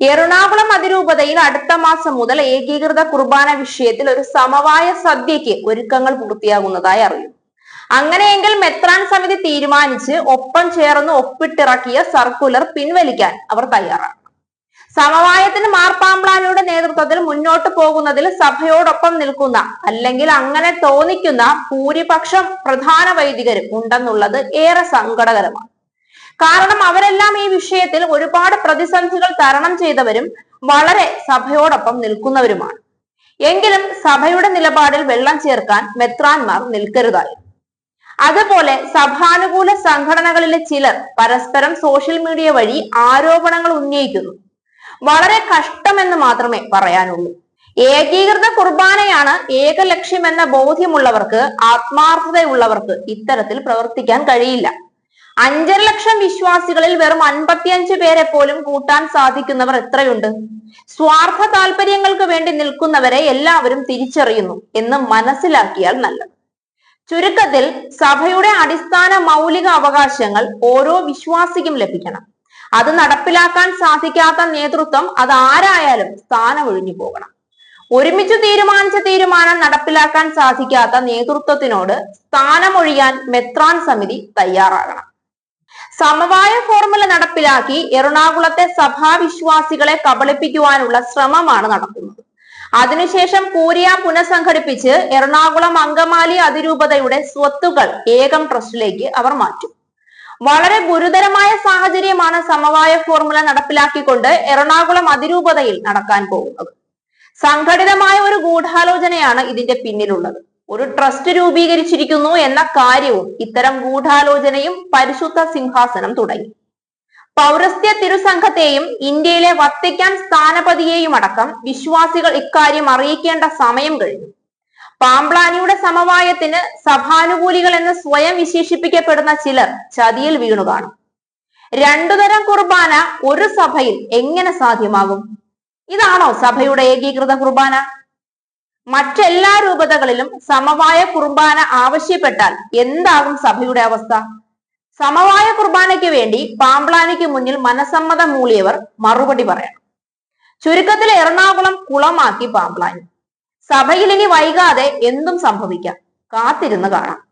എറണാകുളം അതിരൂപതയിൽ അടുത്ത മാസം മുതൽ ഏകീകൃത കുർബാന വിഷയത്തിൽ ഒരു സമവായ സദ്യയ്ക്ക് ഒരുക്കങ്ങൾ പൂർത്തിയാകുന്നതായി അറിയും. അങ്ങനെയെങ്കിൽ മെത്രാൻ സമിതി തീരുമാനിച്ച് ഒപ്പം ചേർന്ന് ഒപ്പിട്ടിറക്കിയ സർക്കുലർ പിൻവലിക്കാൻ അവർ തയ്യാറാണ്. സമവായത്തിന് മാർപ്പാമ്പ്ലാനിയുടെ നേതൃത്വത്തിൽ മുന്നോട്ട് പോകുന്നതിൽ സഭയോടൊപ്പം നിൽക്കുന്ന അല്ലെങ്കിൽ അങ്ങനെ തോന്നിക്കുന്ന ഭൂരിപക്ഷം പ്രധാന വൈദികരും ഉണ്ടെന്നുള്ളത് ഏറെ സങ്കടകരമാണ്. കാരണം അവരെല്ലാം ഈ വിഷയത്തിൽ ഒരുപാട് പ്രതിസന്ധികൾ തരണം ചെയ്തവരും വളരെ സഭയോടൊപ്പം നിൽക്കുന്നവരുമാണ്. എങ്കിലും സഭയുടെ നിലപാടിൽ വെള്ളം ചേർക്കാൻ മെത്രാൻമാർ നിൽക്കരുതായിരുന്നു. അതുപോലെ സഭാനുകൂല സംഘടനകളിലെ ചിലർ പരസ്പരം സോഷ്യൽ മീഡിയ വഴി ആരോപണങ്ങൾ ഉന്നയിക്കുന്നു. വളരെ കഷ്ടമെന്ന് മാത്രമേ പറയാനുള്ളൂ. ഏകീകൃത കുർബാനയാണ് ഏക ലക്ഷ്യമെന്ന ബോധ്യമുള്ളവർക്ക് ആത്മാർത്ഥതയുള്ളവർക്ക് ഇത്തരത്തിൽ പ്രവർത്തിക്കാൻ കഴിയില്ല. അഞ്ചര ലക്ഷം വിശ്വാസികളിൽ വെറും അൻപത്തിയഞ്ച് പേരെ പോലും കൂട്ടാൻ സാധിക്കുന്നവർ എത്രയുണ്ട്? സ്വാർത്ഥ താല്പര്യങ്ങൾക്ക് വേണ്ടി നിൽക്കുന്നവരെ എല്ലാവരും തിരിച്ചറിയുന്നു എന്ന് മനസ്സിലാക്കിയാൽ നല്ലത്. ചുരുക്കത്തിൽ സഭയുടെ അടിസ്ഥാന മൗലിക അവകാശങ്ങൾ ഓരോ വിശ്വാസിക്കും ലഭിക്കണം. അത് നടപ്പിലാക്കാൻ സാധിക്കാത്ത നേതൃത്വം അത് ആരായാലും സ്ഥാനമൊഴിഞ്ഞു പോകണം. ഒരുമിച്ച് തീരുമാനിച്ച തീരുമാനം നടപ്പിലാക്കാൻ സാധിക്കാത്ത നേതൃത്വത്തിനോട് സ്ഥാനമൊഴിയാൻ മെത്രാൻ സമിതി തയ്യാറാകണം. സമവായ ഫോർമുല നടപ്പിലാക്കി എറണാകുളത്തെ സഭാവിശ്വാസികളെ കബളിപ്പിക്കുവാനുള്ള ശ്രമമാണ് നടക്കുന്നത്. അതിനുശേഷം കൂരിയ പുനഃസംഘടിപ്പിച്ച് എറണാകുളം അങ്കമാലി അതിരൂപതയുടെ സ്വത്തുകൾ ഏകം ട്രസ്റ്റിലേക്ക് അവർ മാറ്റും. വളരെ ഗുരുതരമായ സാഹചര്യമാണ് സമവായ ഫോർമുല നടപ്പിലാക്കിക്കൊണ്ട് എറണാകുളം അതിരൂപതയിൽ നടക്കാൻ പോകുന്നത്. സംഘടിതമായ ഒരു ഗൂഢാലോചനയാണ് ഇതിന്റെ പിന്നിലുള്ളത്. ഒരു ട്രസ്റ്റ് രൂപീകരിച്ചിരിക്കുന്നു എന്ന കാര്യവും ഇത്തരം ഗൂഢാലോചനയും പരിശുദ്ധ സിംഹാസനം തുടങ്ങി. പൗരസ്ത്യ തിരുസംഘത്തെയും ഇന്ത്യയിലെ വത്തിക്കാൻ സ്ഥാനപതിയെയും അടക്കം വിശ്വാസികൾ ഇക്കാര്യം അറിയിക്കേണ്ട സമയം കഴിഞ്ഞു. പാംപ്ലാനിയുടെ സമവായത്തിന് സഭാനുകൂലികൾ എന്ന് സ്വയം വിശേഷിപ്പിക്കപ്പെടുന്ന ചിലർ ചതിയിൽ വീണു കാണും. രണ്ടുതരം കുർബാന ഒരു സഭയിൽ എങ്ങനെ സാധ്യമാകും? ഇതാണോ സഭയുടെ ഏകീകൃത കുർബാന? മറ്റെല്ലാ രൂപതകളിലും സമവായ കുർബാന ആവശ്യപ്പെട്ടാൽ എന്താകും സഭയുടെ അവസ്ഥ? സമവായ കുർബാനയ്ക്ക് വേണ്ടി പാമ്പ്ലാനിക്ക് മുന്നിൽ മനസമ്മതം മൂളിയവർ മറുപടി പറയണം. ചുരുക്കത്തിൽ എറണാകുളം കുളമാക്കി പാമ്പ്ലാനി. സഭയിൽ ഇനി വൈകാതെ എന്തും സംഭവിക്കാം. കാത്തിരുന്ന് കാണാം.